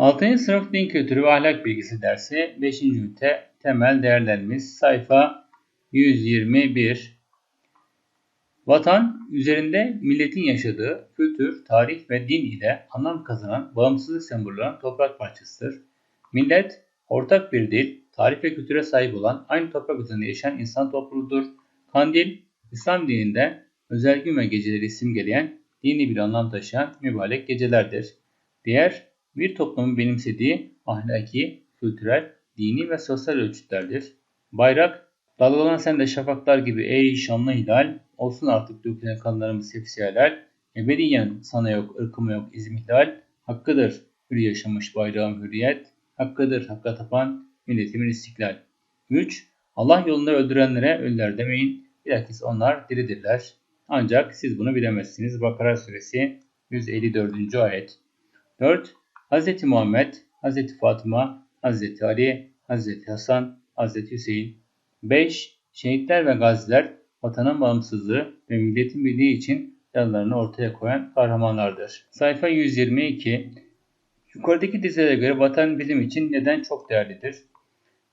6. sınıf din kültürü ve ahlak bilgisi dersi 5. ünite temel değerlerimiz sayfa 121 Vatan üzerinde milletin yaşadığı kültür, tarih ve din ile anlam kazanan bağımsızlık sembolü olan toprak parçasıdır. Millet ortak bir dil, tarih ve kültüre sahip olan aynı toprak üzerinde yaşayan insan topluluğudur. Kandil, İslam dininde özel gün ve geceleri simgeleyen dini bir anlam taşıyan mübarek gecelerdir. Diğer bir toplumun benimsediği ahlaki, kültürel, dini ve sosyal ölçütlerdir. Bayrak, dalgalan sen de şafaklar gibi ey şanlı hilal, olsun artık dökülen kanlarımız hepsi helal, ebediyen sana yok, ırkıma yok, izim ihlal, hakkıdır hür yaşamış bayrağım hürriyet, hakkıdır hakka tapan milletimin istiklal. 3. Allah yolunda öldürenlere ölüler demeyin, bilakis onlar diridirler. Ancak siz bunu bilemezsiniz. Bakara suresi 154. ayet. 4. Hz. Muhammed, Hz. Fatıma, Hz. Ali, Hz. Hasan, Hz. Hüseyin. 5. Şehitler ve gaziler vatanın bağımsızlığı ve milletin birliği için yanlarını ortaya koyan kahramanlardır. Sayfa 122 Yukarıdaki dizelere göre vatan bizim için neden çok değerlidir?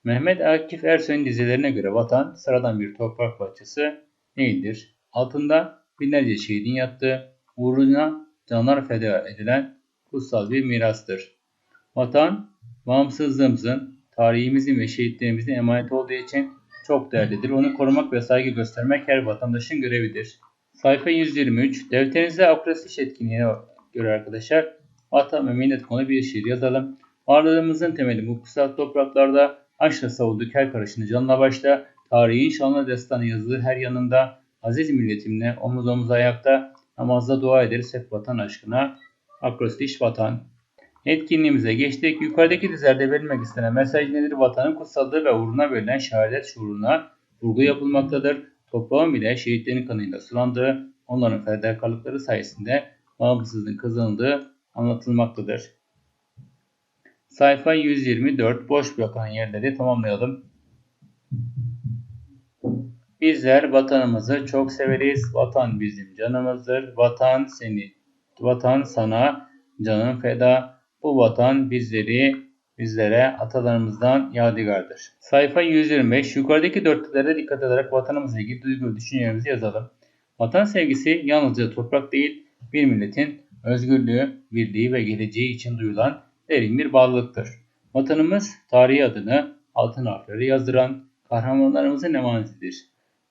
Mehmet Akif Ersoy'un dizelerine göre vatan sıradan bir toprak parçası değildir. Altında binlerce şehidin yattığı, uğruna canlar feda edilen kutsal bir mirastır. Vatan, bağımsızlığımızın, tarihimizin ve şehitlerimizin emanet olduğu için çok değerlidir. Onu korumak ve saygı göstermek her vatandaşın görevidir. Sayfa 123. Defterinize akresiş etkinliğine göre arkadaşlar vatan ve millet konu bir şiir yazalım. Varlığımızın temeli bu kutsal topraklarda aşkla savunduk her karışını canla başla. Tarihin şanlı destanı yazılı her yanında. Aziz milletimle omuz omuz ayakta namazda dua ederiz hep vatan aşkına. Akrostiş vatan. Etkinliğimize geçtik. Yukarıdaki dizilerde verilmek istenen mesaj nedir? Vatanın kutsallığı ve uğruna verilen şehadet şuuruna vurgu yapılmaktadır. Toprağın bile şehitlerin kanıyla sulandığı, onların fedakarlıkları sayesinde bağımsızlığın kazanıldığı anlatılmaktadır. Sayfa 124 boş bırakan yerleri tamamlayalım. Bizler vatanımızı çok severiz. Vatan bizim canımızdır. Vatan seni, vatan sana canın feda. Bu vatan bizleri bizlere atalarımızdan yadigardır. Sayfa 125 yukarıdaki dörtlülere dikkat ederek vatanımızla ilgili duygu düşüncelerimizi yazalım. Vatan sevgisi yalnızca toprak değil, bir milletin özgürlüğü, birliği ve geleceği için duyulan derin bir bağlılıktır. Vatanımız tarihi adını altın harfleri yazdıran kahramanlarımızın emanetidir.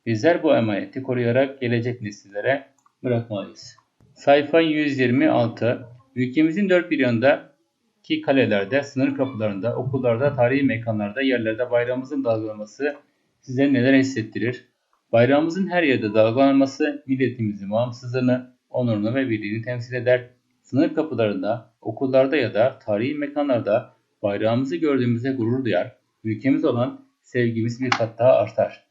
Bizler bu emaneti koruyarak gelecek nesillere bırakmalıyız. Sayfa 126 Ülkemizin dört bir yanındaki kalelerde, sınır kapılarında, okullarda, tarihi mekanlarda, yerlerde bayrağımızın dalgalanması size neler hissettirir? Bayrağımızın her yerde dalgalanması milletimizin bağımsızlığını, onurunu ve birliğini temsil eder. Sınır kapılarında, okullarda ya da tarihi mekanlarda bayrağımızı gördüğümüzde gurur duyar. Ülkemiz olan sevgimiz bir kat daha artar.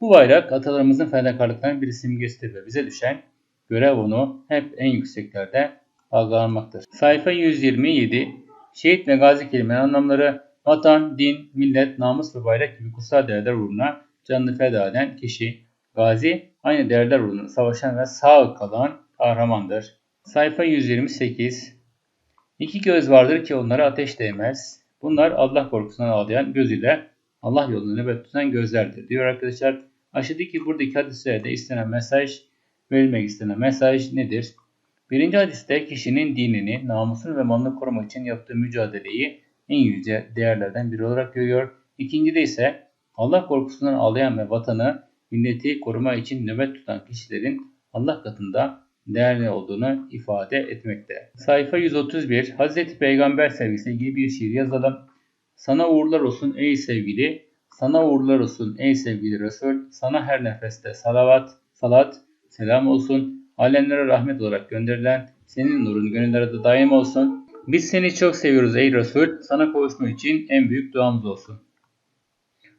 Bu bayrak atalarımızın fedakarlıklarının bir simgesidir ve bize düşen görev onu hep en yükseklerde algılanmaktır. Sayfa 127 Şehit ve gazi kelimenin anlamları vatan, din, millet, namus ve bayrak gibi kutsal değerler uğruna canını feda eden kişi. Gazi aynı değerler uğruna savaşan ve sağ kalan kahramandır. Sayfa 128 İki göz vardır ki onlara ateş değmez. Bunlar Allah korkusundan ağlayan göz ile Allah yolunda nöbet tutan gözlerdir diyor arkadaşlar. Aşağıdaki buradaki hadislerde istenen mesaj, verilmek istenen mesaj nedir? Birinci hadiste kişinin dinini, namusunu ve malını korumak için yaptığı mücadeleyi en yüce değerlerden biri olarak görüyor. İkincide ise Allah korkusundan ağlayan ve vatanı, milleti koruma için nöbet tutan kişilerin Allah katında değerli olduğunu ifade etmekte. Sayfa 131 Hz. Peygamber sevgisiyle ilgili bir şiir yazalım. Sana uğurlar olsun ey sevgili, sana uğurlar olsun ey sevgili Resul, sana her nefeste salavat, salat, selam olsun, alemlere rahmet olarak gönderilen senin nurun gönüllerde daim olsun. Biz seni çok seviyoruz ey Resul, sana kavuşma için en büyük duamız olsun.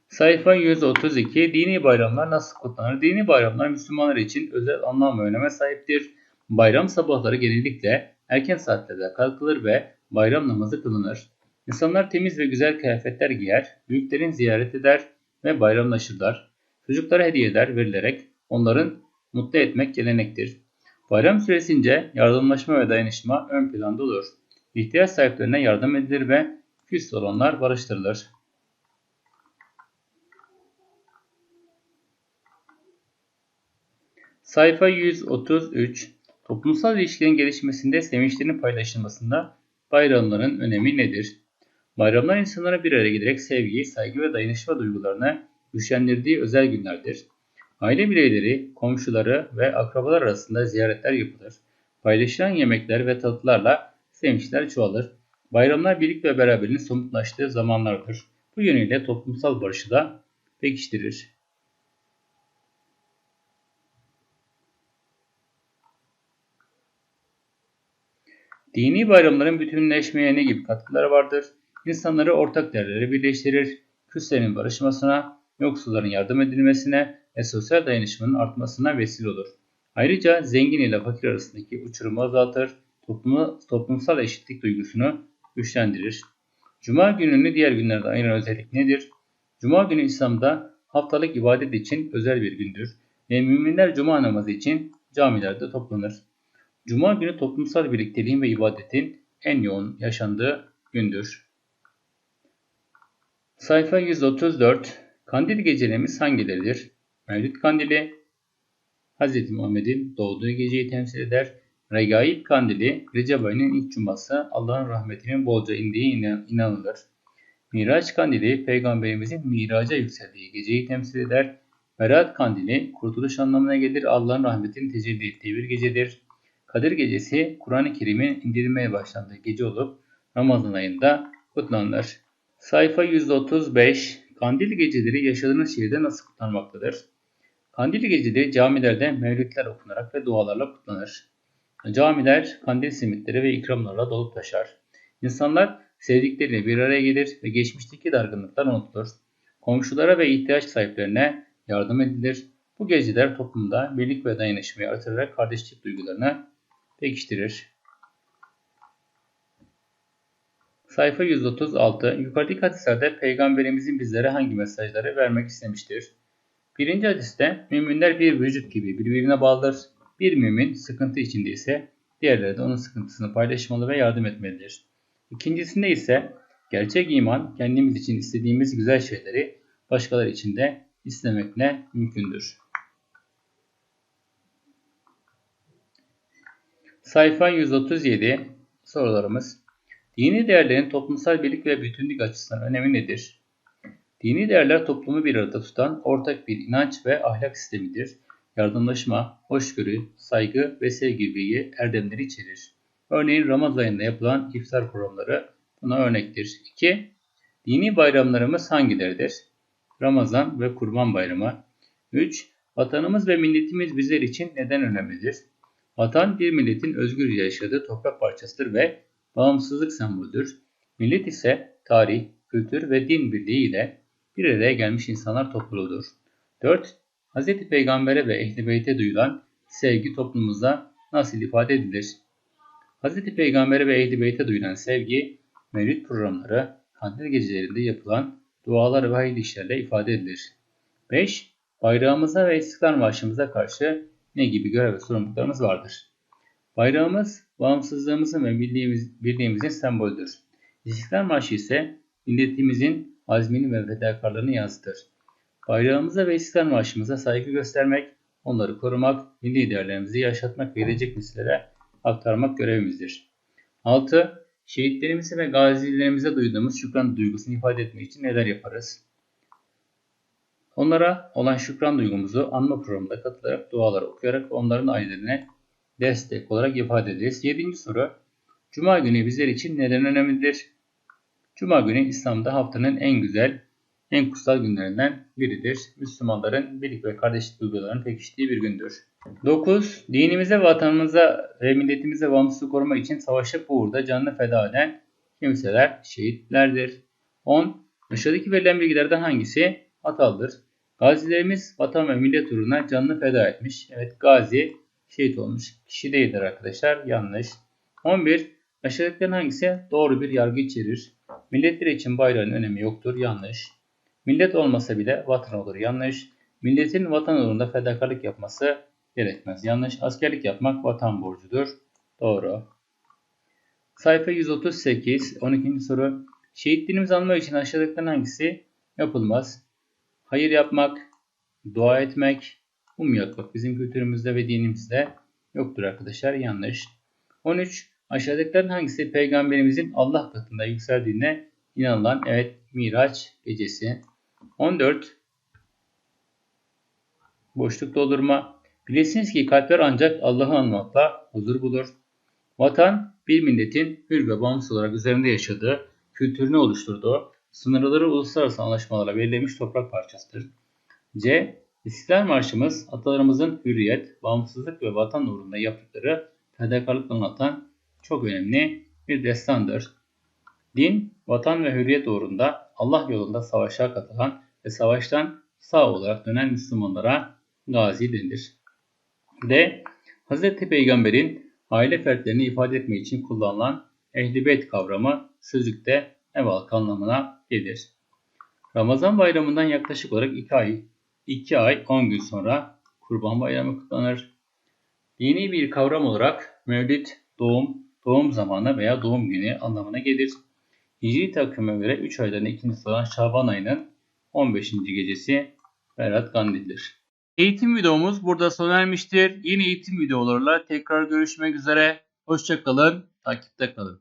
Sayfa 132 Dini bayramlar nasıl kutlanır? Dini bayramlar Müslümanlar için özel anlam ve öneme sahiptir. Bayram sabahları genellikle erken saatlerde kalkılır ve bayram namazı kılınır. İnsanlar temiz ve güzel kıyafetler giyer, büyüklerin ziyaret eder ve bayramlaşırlar. Çocuklara hediyeler verilerek onların mutlu etmek gelenektir. Bayram süresince yardımlaşma ve dayanışma ön planda olur. ihtiyaç sahiplerine yardım edilir ve küs olanlar barıştırılır. Sayfa 133 Toplumsal ilişkilerin gelişmesinde sevinçlerin paylaşılmasında bayramların önemi nedir? Bayramlar insanlara bir araya gelerek sevgi, saygı ve dayanışma duygularını güçlendirdiği özel günlerdir. Aile bireyleri, komşuları ve akrabalar arasında ziyaretler yapılır. Paylaşılan yemekler ve tatlılarla sevinçler çoğalır. Bayramlar birlik ve beraberliğin somutlaştığı zamanlardır. Bu yönüyle toplumsal barışı da pekiştirir. Dini bayramların bütünleşmeye ne gibi katkıları vardır? İnsanları ortak değerleri birleştirir, küslerin barışmasına, yoksulların yardım edilmesine ve sosyal dayanışmanın artmasına vesile olur. Ayrıca zengin ile fakir arasındaki uçurumu azaltır, toplumu, toplumsal eşitlik duygusunu güçlendirir. Cuma gününü diğer günlerde ayıran özellik nedir? Cuma günü İslam'da haftalık ibadet için özel bir gündür ve müminler cuma namazı için camilerde toplanır. Cuma günü toplumsal birlikteliğin ve ibadetin en yoğun yaşandığı gündür. Sayfa 134 Kandil gecelerimiz hangileridir? Mevlid kandili Hz. Muhammed'in doğduğu geceyi temsil eder. Regaib kandili Recep ayının ilk cuması Allah'ın rahmetinin bolca indiği inanılır. Miraç kandili peygamberimizin miraca yükseldiği geceyi temsil eder. Berat kandili kurtuluş anlamına gelir Allah'ın rahmetinin tecelli ettiği bir gecedir. Kadir gecesi Kur'an-ı Kerim'in indirilmeye başlandığı gece olup Ramazan ayında kutlanır. Sayfa 135 Kandil geceleri yaşadığınız şehirde nasıl kutlanmaktadır? Kandil geceleri camilerde mevlütler okunarak ve dualarla kutlanır. Camiler kandil simitleri ve ikramlarla dolup taşar. İnsanlar sevdikleriyle bir araya gelir ve geçmişteki dargınlıklar unutulur. Komşulara ve ihtiyaç sahiplerine yardım edilir. Bu geceler toplumda birlik ve dayanışmayı artırarak kardeşlik duygularını pekiştirir. Sayfa 136. Yukarıdaki hadislerde Peygamberimizin bizlere hangi mesajları vermek istemiştir? Birinci hadiste müminler bir vücut gibi birbirine bağlıdır. Bir mümin sıkıntı içinde ise diğerleri de onun sıkıntısını paylaşmalı ve yardım etmelidir. İkincisinde ise gerçek iman kendimiz için istediğimiz güzel şeyleri başkaları için de istemekle mümkündür. Sayfa 137 sorularımız. Dini değerlerin toplumsal birlik ve bütünlük açısından önemi nedir? Dini değerler toplumu bir arada tutan ortak bir inanç ve ahlak sistemidir. Yardımlaşma, hoşgörü, saygı ve sevgi gibi erdemleri içerir. Örneğin Ramazan ayında yapılan iftar programları buna örnektir. 2. Dini bayramlarımız hangileridir? Ramazan ve Kurban Bayramı. 3. Vatanımız ve milletimiz bizler için neden önemlidir? Vatan bir milletin özgürce yaşadığı toprak parçasıdır ve bağımsızlık sembolüdür. Millet ise tarih, kültür ve din birliği ile bir araya gelmiş insanlar topluluğudur. 4. Hz. Peygamber'e ve Ehl-i Beyt'e duyulan sevgi toplumumuzda nasıl ifade edilir? Hz. Peygamber'e ve Ehl-i Beyt'e duyulan sevgi, mevlüt programları, kandil gecelerinde yapılan dualar ve hayırlı işlerle ifade edilir. 5. Bayrağımıza ve İstiklal Marşımıza karşı ne gibi görev ve sorumluluklarımız vardır? Bayrağımız bağımsızlığımızın ve birliğimiz, birliğimizin sembolüdür. İstiklal Marşı ise milletimizin azmini ve fedakarlığını yansıtır. Bayrağımıza ve İstiklal Marşımıza saygı göstermek, onları korumak, milli değerlerimizi yaşatmak ve gelecek nesillere aktarmak görevimizdir. 6. Şehitlerimize ve gazilerimize duyduğumuz şükran duygusunu ifade etmek için neler yaparız? Onlara olan şükran duygumuzu anma programında katılarak, dualar okuyarak onların ailelerine destek olarak ifade ederiz. Yedinci soru. Cuma günü bizler için neden önemlidir? Cuma günü İslam'da haftanın en güzel, en kutsal günlerinden biridir. Müslümanların birlik ve kardeşlik duygularının pekiştiği bir gündür. 9. Dinimize, vatanımıza ve milletimize bağımsızlığı korumak için savaşıp uğurda canını feda eden kimseler şehitlerdir. 10. Aşağıdaki verilen bilgilerden hangisi hatalıdır? Gazilerimiz vatan ve millet uğruna canını feda etmiş. Evet gazi şehit olmuş kişi değildir arkadaşlar. Yanlış. 11. Aşağıdakilerin hangisi doğru bir yargı içerir? Milletler için bayrağın önemi yoktur. Yanlış. Millet olmasa bile vatan olur. Yanlış. Milletin vatan uğrunda fedakarlık yapması gerekmez. Yanlış. Askerlik yapmak vatan borcudur. Doğru. Sayfa 138, 12. soru. Şehitliğimizi anmak için aşağıdakilerin hangisi yapılmaz? Hayır yapmak, dua etmek, mum yakmak bizim kültürümüzde ve dinimizde yoktur arkadaşlar. Yanlış. 13. Aşağıdakilerin hangisi peygamberimizin Allah katında yükseldiğine inanılan evet Miraç gecesi. 14. Boşluk doldurma. Bilesiniz ki kalpler ancak Allah'ı anmakla huzur bulur. Vatan, bir milletin hür ve bağımsız olarak üzerinde yaşadığı, kültürünü oluşturduğu, sınırları uluslararası anlaşmalarla belirlenmiş toprak parçasıdır. C. İstiklal Marşımız, atalarımızın hürriyet, bağımsızlık ve vatan uğrunda yaptıkları fedakarlıkla anlatan çok önemli bir destandır. Din, vatan ve hürriyet uğrunda Allah yolunda savaşa katılan ve savaştan sağ olarak dönen Müslümanlara gazi denir. D. Hz. Peygamber'in aile fertlerini ifade etmek için kullanılan ehl beyt kavramı sözlükte ev halkı anlamına gelir. Ramazan bayramından yaklaşık olarak 2 ay, 2 ay 10 gün sonra Kurban Bayramı kutlanır. Yeni bir kavram olarak Mevlid, doğum, doğum zamanı veya doğum günü anlamına gelir. Hicri takvime göre 3 aydan ikincisi olan Şaban ayının 15. gecesi Berat Kandil'dir. Eğitim videomuz burada sona ermiştir. Yeni eğitim videolarıyla tekrar görüşmek üzere. Hoşçakalın, takipte kalın.